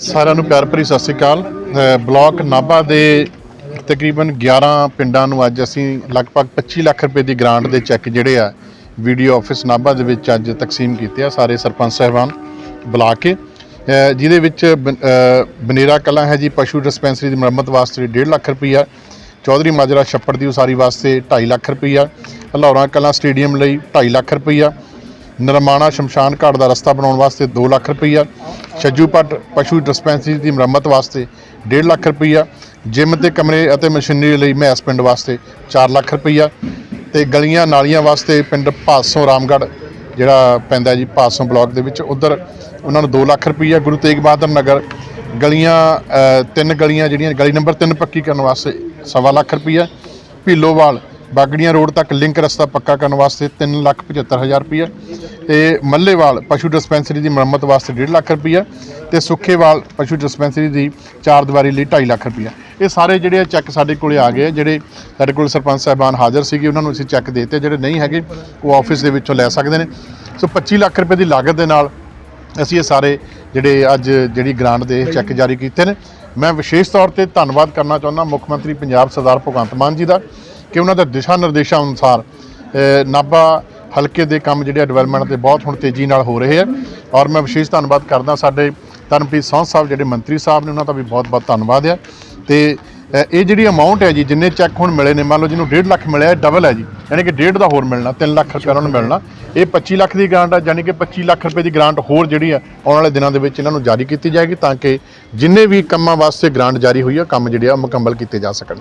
ਸਾਰਿਆਂ ਨੂੰ ਪਿਆਰ ਭਰੀ ਸਤਿ ਸ੍ਰੀ ਅਕਾਲ। ਅ, ਬਲਾਕ ਨਾਭਾ ਦੇ ਤਕਰੀਬਨ 11 ਪਿੰਡਾਂ ਨੂੰ ਅੱਜ ਅਸੀਂ ਲਗਭਗ 25 ਲੱਖ ਰੁਪਏ ਦੀ ਗ੍ਰਾਂਟ ਦੇ ਚੈੱਕ ਜਿਹੜੇ ਆ ਵੀਡੀਓ ਆਫਿਸ ਨਾਭਾ ਦੇ ਵਿੱਚ ਅੱਜ ਤਕਸੀਮ ਕੀਤੇ ਆ ਸਾਰੇ ਸਰਪੰਚ ਸਾਹਿਬਾਨ ਬੁਲਾ ਕੇ। ਜਿਹਦੇ ਵਿੱਚ ਬਨ- ਬਨੇਰਾ ਕਲਾਂ ਹੈ ਜੀ ਪਸ਼ੂ ਡਿਸਪੈਂਸਰੀ ਦੀ ਮੁਰੰਮਤ ਵਾਸਤੇ 1.5 ਲੱਖ ਰੁਪਈਆ ਚੌਧਰੀ ਮਾਜਰਾ ਛੱਪੜ ਦੀ ਉਸਾਰੀ ਵਾਸਤੇ 2.5 ਲੱਖ ਰੁਪਈਆ ਹਲੌਰਾ ਕਲਾਂ ਸਟੇਡੀਅਮ ਲਈ 2.5 ਲੱਖ ਰੁਪਈਆ ਨਰਮਾਣਾ ਸ਼ਮਸ਼ਾਨ ਘਾਟ ਦਾ ਰਸਤਾ ਬਣਾਉਣ ਵਾਸਤੇ 2 ਲੱਖ ਰੁਪਈਆ ਛੱਜੂਪੱਟ ਪਸ਼ੂ ਡਿਸਪੈਂਸਰੀ ਦੀ ਮੁਰੰਮਤ ਵਾਸਤੇ 1.5 ਲੱਖ ਰੁਪਈਆ, ਜਿਮ ਤੇ ਕਮਰੇ ਅਤੇ ਮਸ਼ੀਨਰੀ ਲਈ ਮਹਿਸ ਪਿੰਡ ਵਾਸਤੇ 4 ਲੱਖ ਰੁਪਈਆ ਤੇ ਗਲੀਆਂ ਨਾਲੀਆਂ ਵਾਸਤੇ ਪਿੰਡ ਭਾਸੋਂ ਰਾਮਗੜ੍ਹ, ਜਿਹੜਾ ਪੈਂਦਾ ਜੀ ਭਾਸੋਂ ਬਲਾਕ ਦੇ ਵਿੱਚ ਉਧਰ ਉਹਨਾਂ ਨੂੰ 2 ਲੱਖ ਰੁਪਈਆ ਗੁਰੂ ਤੇਗ ਬਹਾਦਰ ਨਗਰ ਗਲੀਆਂ ਤਿੰਨ ਗਲੀਆਂ ਜਿਹੜੀਆਂ ਗਲੀ ਨੰਬਰ 3 ਪੱਕੀ ਕਰਨ ਵਾਸਤੇ ਸਵਾ ਲੱਖ ਰੁਪਈਆ, ਭੀਲੋਵਾਲ ਬਾਗੜੀਆਂ ਰੋਡ ਤੱਕ ਲਿੰਕ ਰਸਤਾ ਪੱਕਾ ਕਰਨ ਵਾਸਤੇ 375000 ਰੁਪਈਆ ਤੇ ਮੱਲੇਵਾਲ ਪਸ਼ੂ ਡਿਸਪੈਂਸਰੀ ਦੀ ਮੁਰੰਮਤ ਵਾਸਤੇ 1.5 ਲੱਖ ਰੁਪਈਆ ਤੇ ਸੁੱਖੇਵਾਲ ਪਸ਼ੂ ਡਿਸਪੈਂਸਰੀ ਦੀ ਚਾਰ ਦੀਵਾਰੀ ਲਈ 2.5 ਲੱਖ ਰੁਪਈਆ। ਇਹ ਸਾਰੇ ਜਿਹੜੇ ਚੈੱਕ ਸਾਡੇ ਕੋਲੇ ਆ ਗਏ ਜਿਹੜੇ ਸਾਡੇ ਕੋਲ ਸਰਪੰਚ ਸਾਹਿਬਾਨ ਹਾਜ਼ਰ ਸੀਗੇ, ਉਹਨਾਂ ਨੂੰ ਅਸੀਂ ਚੈੱਕ ਦੇ ਦਿੱਤੇ ਜਿਹੜੇ ਨਹੀਂ ਹੈਗੇ, ਉਹ ਆਫਿਸ ਦੇ ਵਿੱਚੋਂ ਲੈ ਸਕਦੇ ਨੇ। ਸੋ 25 ਲੱਖ ਰੁਪਏ ਦੀ ਲਾਗਤ ਦੇ ਨਾਲ ਅਸੀਂ ਇਹ ਸਾਰੇ ਜਿਹੜੇ ਅੱਜ ਜਿਹੜੀ ਗ੍ਰਾਂਟ ਦੇ ਚੈੱਕ ਜਾਰੀ ਕੀਤੇ ਨੇ। ਮੈਂ ਵਿਸ਼ੇਸ਼ ਤੌਰ ਤੇ ਧੰਨਵਾਦ ਕਰਨਾ ਚਾਹੁੰਦਾ ਮੁੱਖ ਮੰਤਰੀ ਪੰਜਾਬ ਸਰਦਾਰ ਭਗਵੰਤ ਮਾਨ ਜੀ ਦਾ। ਕਿ ਉਹਨਾਂ ਦੇ ਦਿਸ਼ਾ ਨਿਰਦੇਸ਼ਾਂ ਅਨੁਸਾਰ ਨਾਭਾ ਹਲਕੇ ਦੇ ਕੰਮ ਜਿਹੜੇ ਡਿਵੈਲਪਮੈਂਟ 'ਤੇ ਬਹੁਤ ਹੁਣ ਤੇਜ਼ੀ ਨਾਲ ਹੋ ਰਹੇ ਆ। ਔਰ ਮੈਂ ਵਿਸ਼ੇਸ਼ ਧੰਨਵਾਦ ਕਰਦਾ ਸਾਡੇ ਧਰਮਪ੍ਰੀਤ ਸੌਂਹ ਸਾਹਿਬ, ਜਿਹੜੇ ਮੰਤਰੀ ਸਾਹਿਬ ਨੇ ਉਹਨਾਂ ਦਾ ਵੀ ਬਹੁਤ ਬਹੁਤ ਧੰਨਵਾਦ ਆ। ਤੇ ਇਹ ਜਿਹੜੀ ਅਮਾਉਂਟ ਹੈ ਜੀ, ਜਿੰਨੇ ਚੈੱਕ ਹੁਣ ਮਿਲੇ ਨੇ, ਮੰਨ ਲਓ ਜਿਹਨੂੰ 1.5 ਲੱਖ ਮਿਲਿਆ ਡਬਲ ਹੈ ਜੀ। ਯਾਨੀ ਕਿ 1.5 ਦਾ ਹੋਰ ਮਿਲਣਾ 3 ਲੱਖ ਰੁਪਏ ਉਹਨਾਂ ਨੂੰ ਮਿਲਣਾ। ਇਹ 25 ਲੱਖ ਦੀ ਗ੍ਰਾਂਟ ਆ, ਯਾਨੀ ਕਿ 25 ਲੱਖ ਰੁਪਏ ਦੀ ਗ੍ਰਾਂਟ ਹੋਰ ਜਿਹੜੀ ਆ, ਆਉਣ ਵਾਲੇ ਦਿਨਾਂ ਦੇ ਵਿੱਚ ਇਹਨਾਂ ਨੂੰ ਜਾਰੀ ਕੀਤੀ ਜਾਏਗੀ ਤਾਂ ਕਿ ਜਿੰਨੇ ਵੀ ਕੰਮਾਂ ਵਾਸਤੇ ਗ੍ਰਾਂਟ ਜਾਰੀ ਹੋਈ ਆ ਕੰਮ ਜਿਹੜੇ ਆ ਮੁਕੰਮਲ ਕੀਤੇ ਜਾ ਸਕਣ।